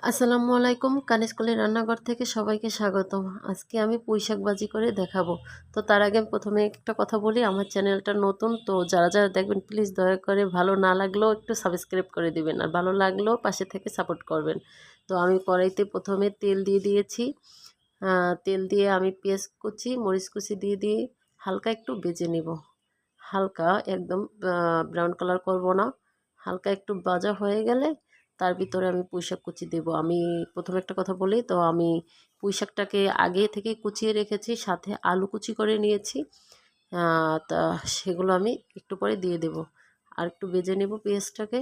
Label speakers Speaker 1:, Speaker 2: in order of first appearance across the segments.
Speaker 1: আসসালামু আলাইকুম কানিস্কুলের রান্নাঘর থেকে সবাইকে স্বাগতম। আজকে আমি পুঁইশাক ভাজি করে দেখাবো। তো তার আগে প্রথমে একটা কথা বলি, আমার চ্যানেলটা নতুন, তো যারা যারা দেখবেন, প্লিজ দয়া করে ভালো না লাগলেও একটু সাবস্ক্রাইব করে দিবেন, আর ভালো লাগলেও পাশে থেকে সাপোর্ট করবেন। তো আমি কড়াইতে প্রথমে তেল দিয়ে দিয়েছি। তেল দিয়ে আমি পেঁয়াজ কুচি, মরিচ কুচি দিয়ে দিয়ে হালকা একটু বেজে নেব। হালকা একদম ব্রাউন কালার করব না। হালকা একটু বাজা হয়ে গেলে তার ভিতরে আমি পুঁইশাক কুচি দেব। আমি প্রথমে একটা কথা বলি, তো আমি পুঁইশাকটাকে আগে থেকে কুচিয়ে রেখেছি, সাথে আলু কুচি করে নিয়েছি। তা সেগুলো আমি একটু পরে দিয়ে দেব। আর একটু বেজে নেব পেঁয়াজটাকে।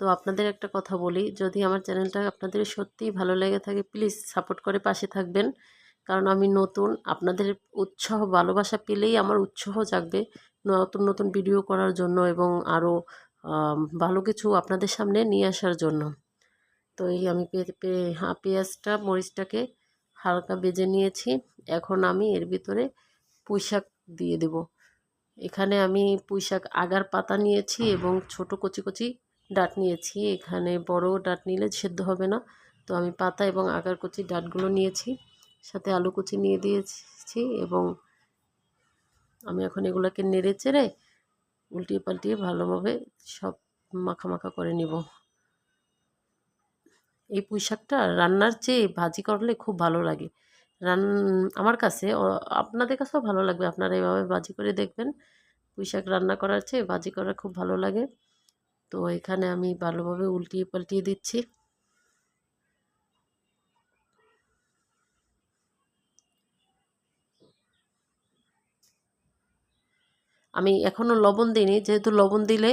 Speaker 1: তো আপনাদের একটা কথা বলি, যদি আমার চ্যানেলটা আপনাদের সত্যিই ভালো লেগে থাকে, প্লিজ সাপোর্ট করে পাশে থাকবেন। কারণ আমি নতুন, আপনাদের উৎসাহ, ভালোবাসা পেলেই আমার উৎসাহ জাগবে নতুন নতুন ভিডিও করার জন্য এবং আরও ভালো কিছু আপনাদের সামনে নিয়ে আসার জন্য। তো এই আমি পেঁয়াজটা, মরিচটাকে হালকা বেজে নিয়েছি। এখন আমি এর ভিতরে পুঁইশাক দিয়ে দেব। এখানে আমি পুঁইশাক আগার পাতা নিয়েছি এবং ছোট কচি কচি ডাট নিয়েছি। এখানে বড় ডাট নিলে সেদ্ধ হবে না। তো আমি পাতা এবং আগার কচি ডাটগুলো নিয়েছি। সাথে আলু কুচি নিয়ে দিয়েছি এবং আমি এখন এগুলোকে নেড়ে চেড়ে উল্টিয়ে পাল্টিয়ে ভালোভাবে সব মাখা মাখা করে নিব। এই পুঁই শাকটা রান্নার চেয়ে ভাজি করলে খুব ভালো লাগে। রান, আমার কাছে আপনাদের কাছেও ভালো লাগবে। আপনারা এভাবে ভাজি করে দেখবেন। পুঁই শাক রান্না করার চেয়ে ভাজি করা খুব ভালো লাগে। তো এখানে আমি ভালোভাবে উল্টিয়ে পাল্টিয়ে দিচ্ছি। আমি এখনও লবণ দিইনি, যেহেতু লবণ দিলে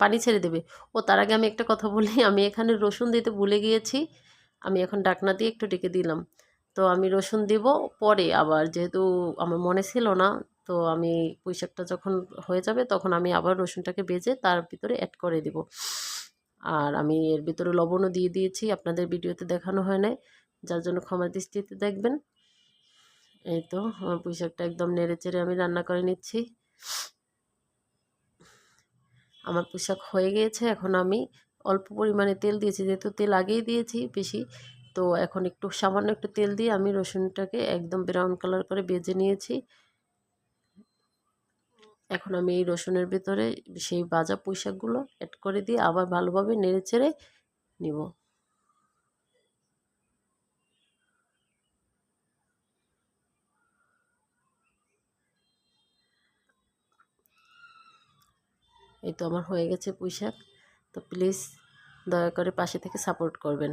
Speaker 1: পানি ছেড়ে দেবে। ও, তার আগে আমি একটা কথা বলি, আমি এখানে রসুন দিতে ভুলে গিয়েছি, আমি এখন ডাকনা দিয়ে একটু ডেকে দিলাম। তো আমি রসুন দিব পরে আবার, যেহেতু আমার মনে ছিল না, তো আমি পুঁইশাকটা যখন হয়ে যাবে, তখন আমি আবার রসুনটাকে বেজে তার ভিতরে অ্যাড করে দিব। আর আমি এর ভিতরে লবণও দিয়ে দিয়েছি, আপনাদের ভিডিওতে দেখানো হয় নাই, যার জন্য ক্ষমা দৃষ্টিতে দেখবেন। এই তো, আমার পুঁইশাকটা একদম নেড়ে চেড়ে আমি রান্না করে নিচ্ছি। আমার পোশাক হয়ে গিয়েছে, এখন আমি অল্প পরিমাণে তেল দিয়েছি, যেহেতু তেল আগেই দিয়েছি বেশি। তো এখন একটু সামান্য একটু তেল দিয়ে আমি রসুনটাকে একদম ব্রাউন কালার করে বেজে নিয়েছি। এখন আমি এই রসুনের ভিতরে সেই বাজা পুঁইশাকগুলো অ্যাড করে দিয়ে আবার ভালোভাবে নেড়ে চেড়ে নিব। এই তো আমার হয়ে গেছে পুঁইশাক। তো প্লিজ দয়া করে পাশে থেকে সাপোর্ট করবেন।